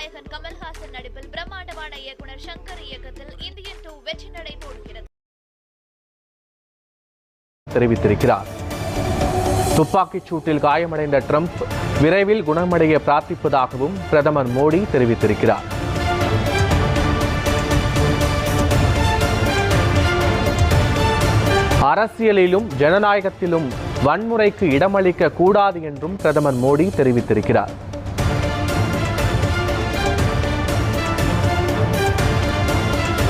நாயகன் கமல்ஹாசன் நடிப்பில் பிரம்மாண்டமான இயக்குனர் சங்கர் இயக்கத்தில் இந்தியன் டூ வெற்றி நடை போடுகிறது தெரிவித்திருக்கிறார். துப்பாக்கிச் சூட்டில் காயமடைந்த ட்ரம்ப் விரைவில் குணமடைய பிரார்த்திப்பதாகவும் பிரதமர் மோடி தெரிவித்திருக்கிறார். அரசியலிலும் ஜனநாயகத்திலும் வன்முறைக்கு இடமளிக்க கூடாது என்றும் பிரதமர் மோடி தெரிவித்திருக்கிறார்.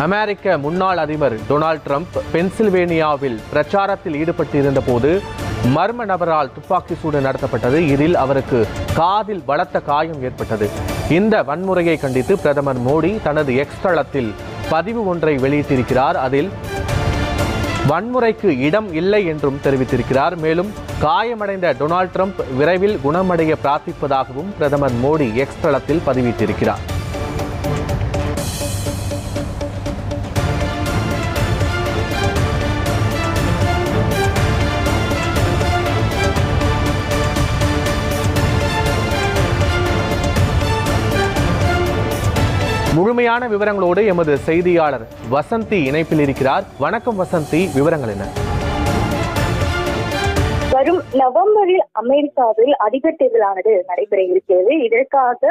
அமெரிக்க முன்னாள் அதிபர் டொனால்ட் ட்ரம்ப் பென்சில்வேனியாவில் பிரச்சாரத்தில் ஈடுபட்டிருந்த போது மர்ம நபரால் துப்பாக்கி சூடு நடத்தப்பட்டது. இதில் அவருக்கு காதில் பலத்த காயம் ஏற்பட்டது. இந்த வன்முறையை கண்டித்து பிரதமர் மோடி தனது எக்ஸ் தளத்தில் பதிவு ஒன்றை வெளியிட்டிருக்கிறார். அதில் வன்முறைக்கு இடம் இல்லை என்றும் தெரிவித்திருக்கிறார். மேலும் காயமடைந்த டொனால்ட் ட்ரம்ப் விரைவில் குணமடைய பிரார்த்திப்பதாகவும் பிரதமர் மோடி எக்ஸ் தளத்தில் பதிவிட்டிருக்கிறார். முழுமையான விவரங்களோடு எமது செய்தியாளர் வசந்தி இணைப்பில் இருக்கிறார். வணக்கம் வசந்தி விவரங்கள் என்ன? வரும் நவம்பரில் அமெரிக்காவில் அதிபர் தேர்தலானது நடைபெற இருக்கிறது. இதற்காக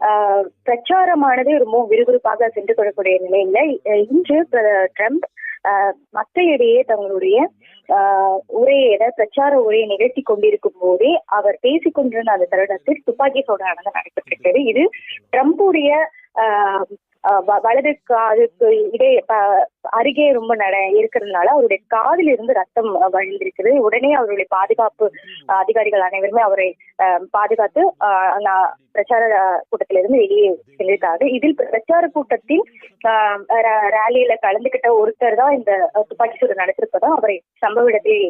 ஆஹ், பிரச்சாரமானது ரொம்ப விறுவிறுப்பாக சென்று கொள்ளக்கூடிய நிலையில இன்று ட்ரம்ப் ஆஹ், மக்களிடையே தங்களுடைய ஆஹ், உரையை பிரச்சார உரையை நிகழ்த்தி கொண்டிருக்கும் போதே அவர் பேசிக்கொண்டிருந்த அந்த தருணத்தில் துப்பாக்கி சோதனை நடைபெற்றிருக்கிறது. இது ட்ரம்புடைய வலது காதுக்கு இடே அருகே ரொம்ப நட இருக்கிறதுனால அவருடைய காதில் இருந்து ரத்தம் வழிந்திருக்குது. வழிந்திருக்கிறது உடனே அவருடைய பாதுகாப்பு அதிகாரிகள் அனைவருமே அவரை பாதுகாத்து அந்த பிரச்சார கூட்டத்திலிருந்து வெளியே சென்றிருக்காங்க. இதில் பிரச்சார கூட்டத்தில் ரேலியில கலந்துகிட்ட ஒருத்தர் தான் இந்த துப்பாக்கி சூடு நடத்திருப்பதும் அவரை சம்பவ இடத்தில்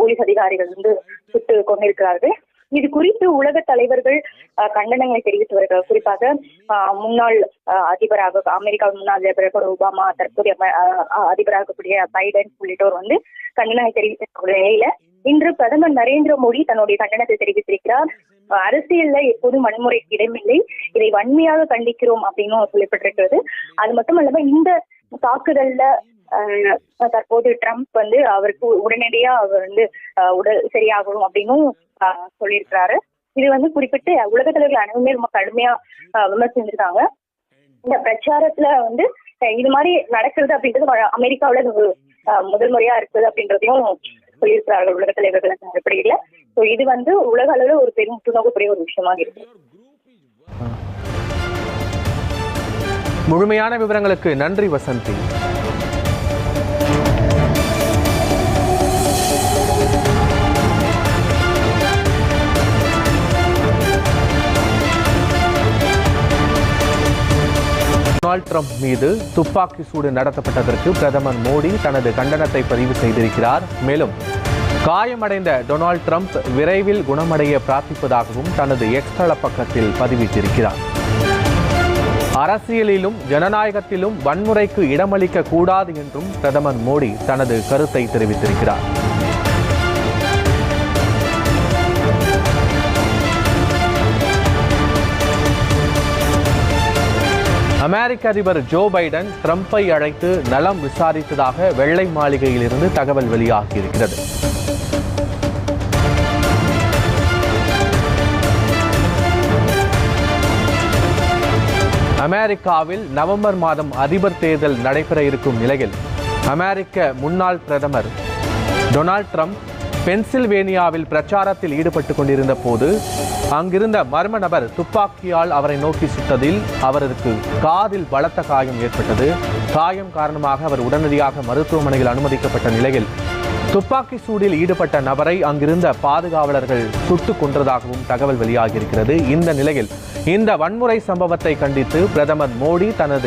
போலீஸ் அதிகாரிகள் வந்து சுட்டு கொண்டிருக்கிறார்கள். இது குறித்து உலக தலைவர்கள் கண்டனங்களை தெரிவித்து வருகிறார். குறிப்பாக முன்னாள் அஹ், அதிபராக அமெரிக்காவின் முன்னாள் அதிபராக ஒபாமா தற்போதைய அதிபராக கூடிய பைடன் உள்ளிட்டோர் வந்து கண்டனங்களை தெரிவித்திருக்கிற நிலையில இன்று பிரதமர் நரேந்திர மோடி தன்னுடைய கண்டனத்தை தெரிவித்திருக்கிறார். அரசியல்ல எப்போதும் வன்முறைக்கு இடமில்லை. இதை வன்மையாக கண்டிக்கிறோம் அப்படின்னு சொல்லப்பட்டிருக்கிறது அது மட்டும் இல்லாம இந்த தாக்குதல்ல தற்போது ட்ரம்ப் வந்து அவருக்கு உடனடியா அவர் வந்து உடல் சரியாகணும் அப்படின்னும் சொல்லியிருக்கிறாரு. இது வந்து குறிப்பிட்டு உலக தலைவர்கள் அனைவருமே ரொம்ப கடுமையா விமர்சிச்சிருக்காங்க. இந்த பிரச்சாரத்துல வந்து இது மாதிரி நடக்கிறது அப்படின்றது அமெரிக்காவில ஒரு, முதல் முறையா இருக்குது அப்படின்றதையும் சொல்லியிருக்கிறார்கள் உலக தலைவர்கள். அந்த அடிப்படையில ஸோ இது வந்து உலக அளவுல ஒரு பெரும் முற்றுநோக்கக்கூடிய ஒரு விஷயமாக இருக்கு. முழுமையான விவரங்களுக்கு நன்றி வசந்தி. டொனால்ட் ட்ரம்ப் மீது துப்பாக்கி சூடு நடத்தப்பட்டதற்கு பிரதமர் மோடி தனது கண்டனத்தை பதிவு செய்திருக்கிறார். மேலும் காயமடைந்த டொனால்ட் ட்ரம்ப் விரைவில் குணமடைய பிரார்த்திப்பதாகவும் தனது எக்ஸ்தள பக்கத்தில் பதிவிட்டிருக்கிறார். அரசியலிலும் ஜனநாயகத்திலும் வன்முறைக்கு இடமளிக்க கூடாது என்றும் பிரதமர் மோடி தனது கருத்தை தெரிவித்திருக்கிறார். அமெரிக்க அதிபர் ஜோ பைடன் ட்ரம்பை அழைத்து நலம் விசாரித்ததாக வெள்ளை மாளிகையிலிருந்து தகவல் வெளியாகியிருக்கிறது. அமெரிக்காவில் நவம்பர் மாதம் அதிபர் தேர்தல் நடைபெற இருக்கும் நிலையில் அமெரிக்க முன்னாள் பிரதமர் டொனால்ட் ட்ரம்ப் பென்சில்வேனியாவில் பிரச்சாரத்தில் ஈடுபட்டுக் கொண்டிருந்த போது அங்கிருந்த மர்ம நபர் துப்பாக்கியால் அவரை நோக்கி சுட்டதில் அவருக்கு காதில் பலத்த காயம் ஏற்பட்டது. காயம் காரணமாக அவர் உடனடியாக மருத்துவமனையில் அனுமதிக்கப்பட்ட நிலையில் துப்பாக்கி சூடில் ஈடுபட்ட நபரை அங்கிருந்த பாதுகாவலர்கள் சுட்டுக் கொன்றதாகவும் தகவல் வெளியாகியிருக்கிறது. இந்த நிலையில் இந்த வன்முறை சம்பவத்தை கண்டித்து பிரதமர் மோடி தனது